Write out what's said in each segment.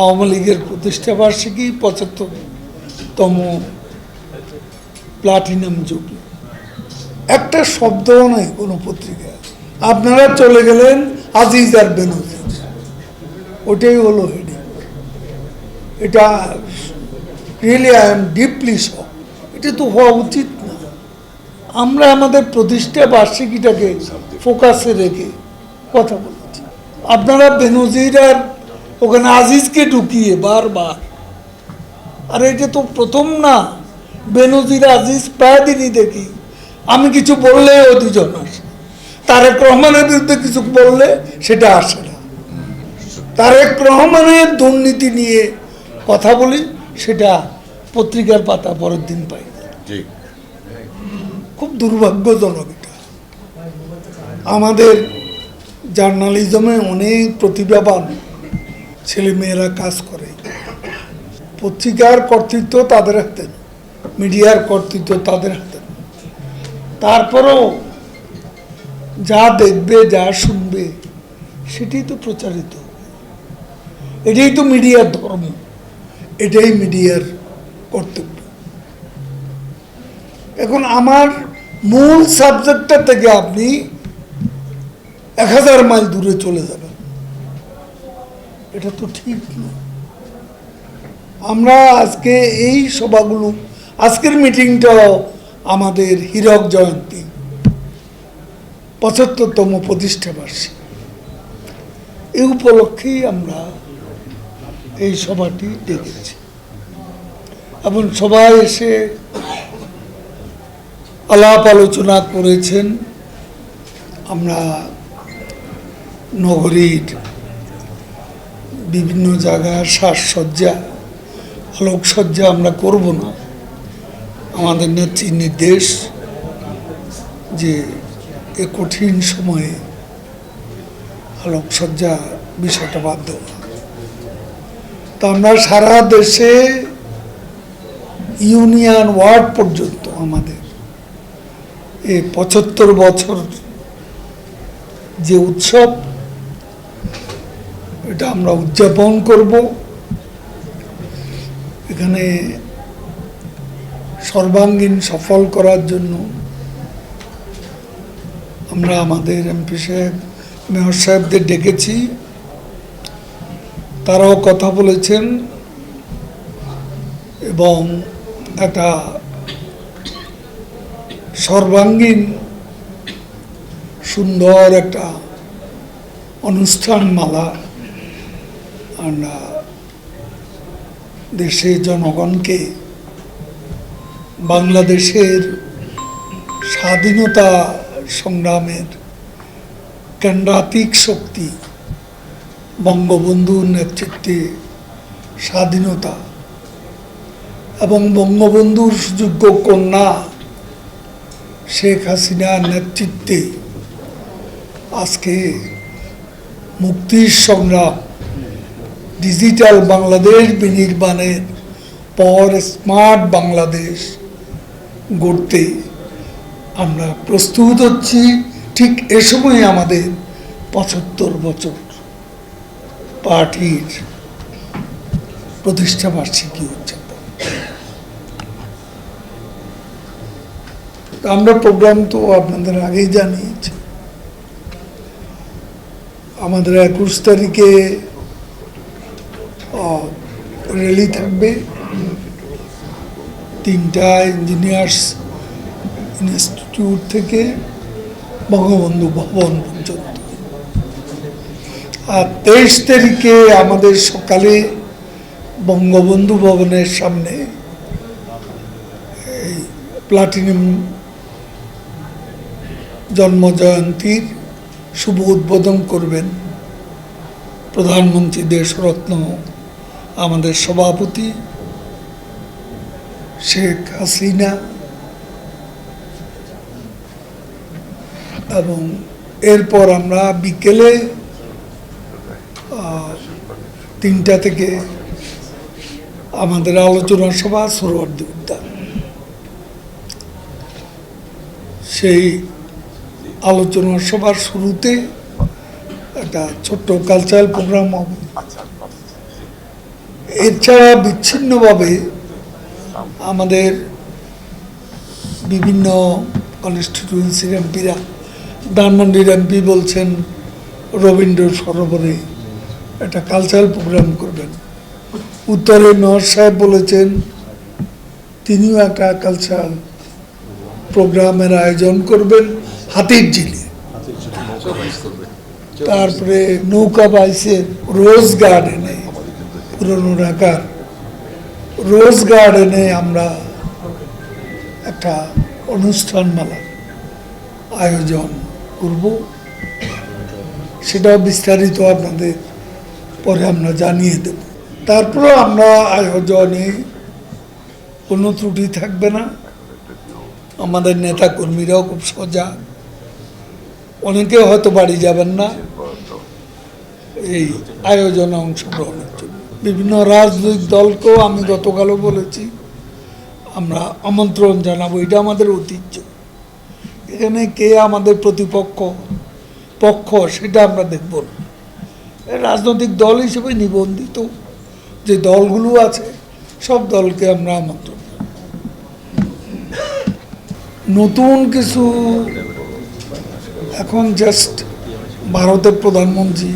আওয়ামী লীগের প্রতিষ্ঠা বার্ষিকী পঁচাত্তরতম প্লাটিনাম যুগ। একটা শব্দও নেই কোনো পত্রিকায়। আপনারা চলে গেলেন আজিজ আর বেনজির। ওটাই হলো হেডিং এটা really I am deeply shock এটা তো হওয়া উচিত না। আমরা আমাদের প্রতিষ্ঠা বার্ষিকীটাকে ফোকাসে রেখে কথা বলেছি। আপনারা বেনজির আর ওখানে আজিজকে ঢুকিয়ে বারবার। আর এটা তো প্রথম না। বেনজির আজিজ প্রায় দিনই দেখি। আমি কিছু বললে ও দুজন আসে। তারেক রহমানের বিরুদ্ধে কিছু বললে সেটা আসে না। তারেক রহমানের দুর্নীতি নিয়ে কথা বলি সেটা পত্রিকার পাতা পরের দিন পাই। খুব দুর্ভাগ্যজনক এটা। আমাদের জার্নালিজমে অনেক প্রতিভাবান ছেলেমেয়েরা কাজ করে। পত্রিকার কর্তৃত্ব তাদের হাতে, মিডিয়ার কর্তৃত্ব তাদের হাতে। তারপরেও যা দেখবে, যা শুনবে, সেটাই তো প্রচারিত। এটাই তো মিডিয়ার ধর্ম। এটাই মিডিয়ার কর্তব্য। এখন আমার মূল সাবজেক্টটা থেকে আপনি এক হাজার মাইল দূরে চলে যাবেন। এটা তো ঠিক না। আমরা আজকে এই সভাগুলো, আজকের মিটিংটাও আমাদের হীরক জয়ন্তী, পঁচাত্তরতম প্রতিষ্ঠা বার্ষিকী। এই উপলক্ষেই আমরা এই সভাটি ডেকেছি। এবং সবাই এসে আলাপ আলোচনা করেছেন। আমরা নগরীর বিভিন্ন জায়গার সাজসজ্জা, আলোকসজ্জা আমরা করব না। আমাদের নেত্রী নির্দেশ যে এ কঠিন সময়ে আলোকসজ্জা বিষয়টা বাধ্য তা আমরা সারা দেশে ইউনিয়ন ওয়ার্ড পর্যন্ত আমাদের এই পঁচাত্তর বছর যে উৎসব এটা আমরা উদযাপন করব। এখানে সর্বাঙ্গীন সফল করার জন্য আমরা আমাদের এমপি সাহেব, মেয়র সাহেবদের ডেকেছি। তারাও কথা বলেছেন এবং একটা সর্বাঙ্গীন সুন্দর একটা অনুষ্ঠান মালা আমরা দেশের জনগণকে বাংলাদেশের স্বাধীনতা সংগ্রামের কেন্দ্রাতিক শক্তি, বঙ্গবন্ধুর নেতৃত্বে স্বাধীনতা এবং বঙ্গবন্ধুর সুযোগ্য কন্যা শেখ হাসিনার নেতৃত্বে আজকে মুক্তির সংগ্রাম ডিজিটাল বাংলাদেশ বিনির্মাণের পর স্মার্ট বাংলাদেশ গড়তে আমরা প্রস্তুত হচ্ছি ঠিক এ সময় আমাদের পঁচাত্তর বছর পার্টির প্রতিষ্ঠা বার্ষিকী উদযাপন। আমরা প্রোগ্রাম তো আপনাদের আগেই জানিয়েছি। আমাদের একুশ তারিখে র্যালি থাকবে তিনটা ইঞ্জিনিয়ার্স ইনস্টিটিউট থেকে বঙ্গবন্ধু ভবন পর্যন্ত। আর তেইশ তারিখে আমাদের সকালে বঙ্গবন্ধু ভবনের সামনে এই প্লাটিনাম জন্মজয়ন্তীর শুভ উদ্বোধন করবেন প্রধানমন্ত্রী দেশরত্ন আমাদের সভাপতি শেখ হাসিনা এবং এরপর আমরা বিকেলে তিনটা থেকে আমাদের আলোচনা সভা সরোয়ার্দী উদ্যান সেই আলোচনা সভার শুরুতে একটা ছোট্ট কালচারাল প্রোগ্রাম হবে। এছাড়া বিচ্ছিন্নভাবে আমাদের বিভিন্ন কনস্টিটিউয়েন্সির এমপিরা ধানমন্ডির এমপি বলছেন রবীন্দ্র সরোবরে একটা কালচারাল প্রোগ্রাম করবেন। উত্তরে মেয়র সাহেব বলেছেন তিনিও একটা কালচারাল প্রোগ্রামের আয়োজন করবেন হাতির ঝিলে তারপরে নৌকা বাইসের রোজ গার্ডেনে পুরনো ঢাকার রোজ গার্ডেনে আমরা একটা অনুষ্ঠানমালা আয়োজন করব। সেটাও বিস্তারিত আপনাদের পরে আমরা জানিয়ে দেব। তারপরে আমরা আয়োজনে কোনো ত্রুটি থাকবে না। আমাদের নেতা কর্মীরাও খুব সজাগ। অনেকে হয়তো বাড়ি যাবেন না। এই আয়োজনে অংশগ্রহণ বিভিন্ন রাজনৈতিক দলকেও আমি গতকালও বলেছি, আমরা আমন্ত্রণ জানাব, এটা আমাদের ঐতিহ্য। এখানে কে আমাদের প্রতিপক্ষ, পক্ষ সেটা আমরা দেখব না। রাজনৈতিক দল হিসেবে নিবন্ধিত যে দলগুলো আছে, সব দলকে আমরা আমন্ত্রণ নতুন কিছু এখন জাস্ট ভারতের প্রধানমন্ত্রী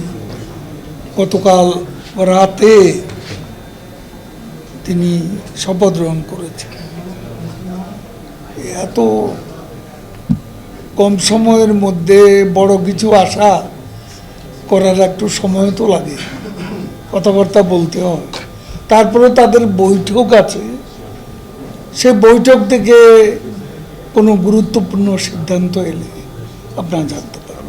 গতকাল রাতে তিনি শপথ গ্রহণ করেছেন এত কম সময়ের মধ্যে বড় কিছু আশা করার একটু সময় তো লাগে কথাবার্তা বলতে হয়। তারপরে তাদের বৈঠক আছে। সে বৈঠক থেকে কোনো গুরুত্বপূর্ণ সিদ্ধান্ত এলে আপনারা জানতে পারেন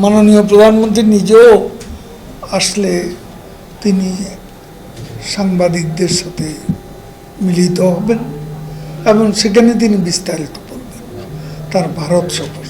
মাননীয় প্রধানমন্ত্রী নিজেও আসলে তিনি সাংবাদিকদের সাথে মিলিত হবেন এবং সেখানে তিনি বিস্তারিত করবেন তার ভারত সফর।